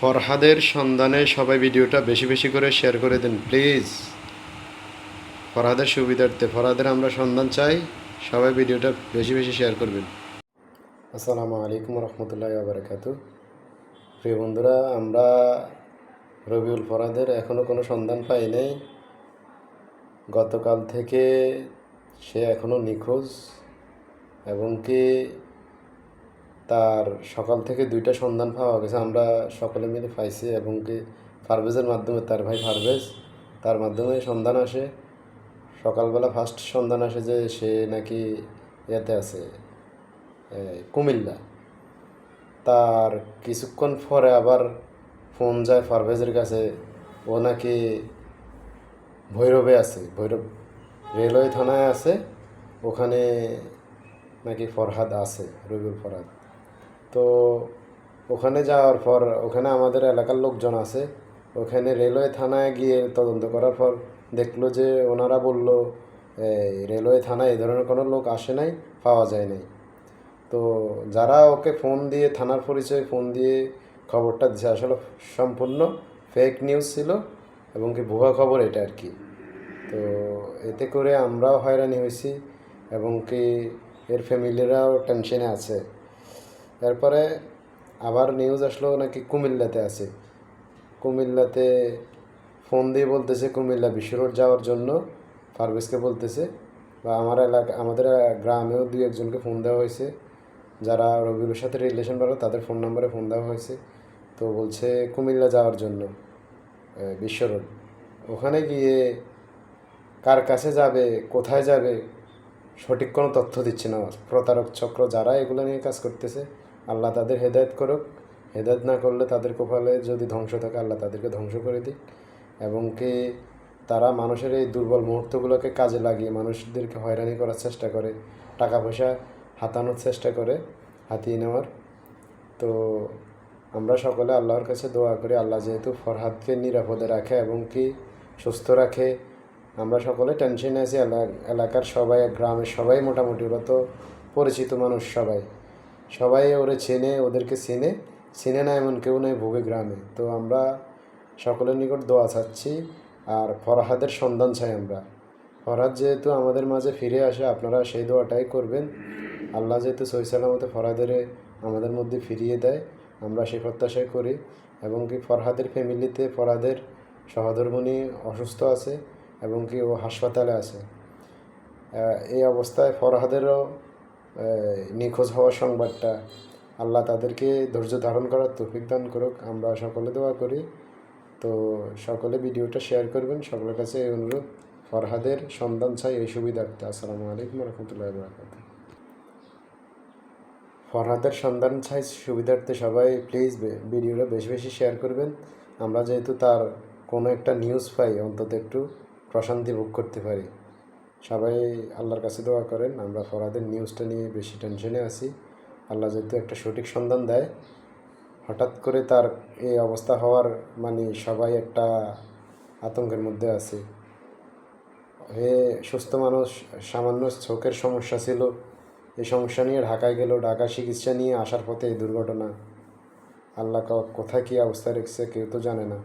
ফরহাদের সন্ধানে সবাই ভিডিওটা বেশি বেশি করে শেয়ার করে দিন প্লিজ ফরহাদের সুবিধার্থে, ফরহাদের আমরা সন্ধান চাই, সবাই ভিডিওটা বেশি বেশি শেয়ার করবেন। আসসালামু আলাইকুম রহমতুল্লাহ বারাকাত প্রিয় বন্ধুরা, আমরা রবিউল ফরহাদের এখনও কোনো সন্ধান পাই নাই। গতকাল থেকে সে এখনও নিখোঁজ, এবং কি তার সকাল থেকে দুইটা সন্ধান পাওয়া গেছে। আমরা সকলে মিলে পাইছি এবং কি ফারভেজের মাধ্যমে তার ভাই ফারভেজ তার মাধ্যমে সন্ধান আসে। সকালবেলা ফার্স্ট সন্ধান আসে যে সে নাকি ইয়েতে আছে কুমিল্লা। তার কিছুক্ষণ পরে আবার ফোন যায় ফারভেজের কাছে, ও নাকি ভৈরবে আছে, ভৈরব রেলওয়ে থানায় আছে, ওখানে নাকি ফরহাদ আছে রবিউল ফরহাদ। তো ওখানে যাওয়ার পর, ওখানে আমাদের এলাকার লোকজন আছে। ওখানে রেলওয়ে থানায় গিয়ে তদন্ত করার পর দেখল যে ওনারা বলল, এই রেলওয়ে থানায় এই ধরনের কোনো লোক আসে নাই, পাওয়া যায় নাই। তো যারা ওকে ফোন দিয়ে, থানার পরিচয় ফোন দিয়ে খবরটা দিছে, আসলে সম্পূর্ণ ফেক নিউজ ছিল এবং কি ভুয়া খবর এটা আর কি। তো এতে করে আমরাও হয়রানি হয়েছি এবং কি এর ফ্যামিলিরাও টেনশনে আছে। এরপরে আবার নিউজ আসলো নাকি কুমিল্লাতে আছে। কুমিল্লাতে ফোন দিয়ে বলতেছে কুমিল্লা বিশ্ব রোড যাওয়ার জন্য। ফারভেজকে বলতেছে বা আমার এলাকা, আমাদের গ্রামেও দুই একজনকে ফোন দেওয়া হয়েছে। যারা রবিউলের সাথে রিলেশন ভালো, তাদের ফোন নম্বরে ফোন দেওয়া হয়েছে। তো বলছে কুমিল্লা যাওয়ার জন্য বিশ্ব রোড ওখানে গিয়ে কার কাছে যাবে, কোথায় যাবে, সঠিক কোনো তথ্য দিচ্ছে না। প্রতারক চক্র যারা এগুলো নিয়ে কাজ করতেছে আল্লাহ তাদের হেদায়ত করুক। হেদায়ত না করলে তাদের কপালে যদি ধ্বংস থাকে, আল্লাহ তাদেরকে ধ্বংস করে দিক। এবং কি তারা মানুষের এই দুর্বল মুহূর্তগুলোকে কাজে লাগিয়ে মানুষদেরকে হয়রানি করার চেষ্টা করে, টাকা পয়সা হাতানোর চেষ্টা করে, হাতিয়ে নেওয়ার। তো আমরা সকলে আল্লাহর কাছে দোয়া করি, আল্লাহ যেহেতু ফরহাদকে নিরাপদে রাখে এবং কি সুস্থ রাখে, আমরা সকলে টেনশনে আছি। এলা- এলাকার সবাই, গ্রামের সবাই মোটামুটি, ওরা তো পরিচিত মানুষ সবাই। সবাই ওরে চেনে, ওদেরকে চেনে। চেনে না এমন কেউ নেই ভোগে গ্রামে। তো আমরা সকলের নিকট দোয়া চাচ্ছি, আর ফরহাদের সন্ধান চাই আমরা। ফরহাদ যেহেতু আমাদের মাঝে ফিরে আসে, আপনারা সেই দোয়াটাই করবেন। আল্লাহ যেহেতু সহি সালামতে ফরহাদের, আমাদের মধ্যে ফিরিয়ে দেয়, আমরা সেই প্রত্যাশাই করি। এবং কি ফরহাদের ফ্যামিলিতে ফরহাদের সহধর্মণী অসুস্থ আছে, এবং কি ও হাসপাতালে আছে। এই অবস্থায় ফরহাদেরও নিখোঁজ হওয়ার সংবাদটা আল্লাহ তাদেরকে ধৈর্য ধারণ করার তৌফিক দান করুক। আমরা সকলে দোয়া করি। তো সকলে ভিডিওটা শেয়ার করবেন। সকলের কাছে এই অনুরোধ। ফরহাদের সন্ধান চাই এই সুবিধার্থে। আসসালামু আলাইকুম রহমতুল্লাহ বরাকাত ফরহাদের সন্ধান চাই সুবিধার্থে সবাই প্লিজ ভিডিওটা বেশি বেশি শেয়ার করবেন। আমরা যেহেতু তার কোনো একটা নিউজ পাই, অন্তত একটু প্রশান্তি ভোগ করতে পারি। সবাই আল্লাহর কাছে দোয়া করেন, আমরা ফরাদের নিউজটা নিয়ে বেশি টেনশনে আছি। আল্লাহ যেহেতু একটা সঠিক সন্ধান দেয়, হঠাৎ করে তার এই অবস্থা হওয়ার মানে সবাই একটা আতঙ্কের মধ্যে আছে। হে সুস্থ মানুষ, সামান্য চোখের সমস্যা ছিল এই সমস্যা নিয়ে ঢাকায় গেল, ঢাকা চিকিৎসা নিয়ে আসার পথে এই দুর্ঘটনা। আল্লাহ কোথায় কী অবস্থায় রেখেছে কেউ তো জানে না।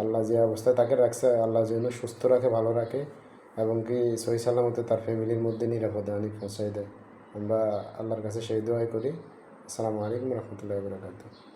আল্লাহ যে অবস্থায় তাকে রাখছে, আল্লাহ যেন সুস্থ রাখে, ভালো রাখে। এবং কি সহি সালামতে তার ফ্যামিলির মধ্যে নিরাপদে আনি পৌঁছাই দেয়। আমরা আল্লাহর কাছে সেই দোয়াই করি। আসসালামু আলাইকুম রহমতুল্লাহ বরকাত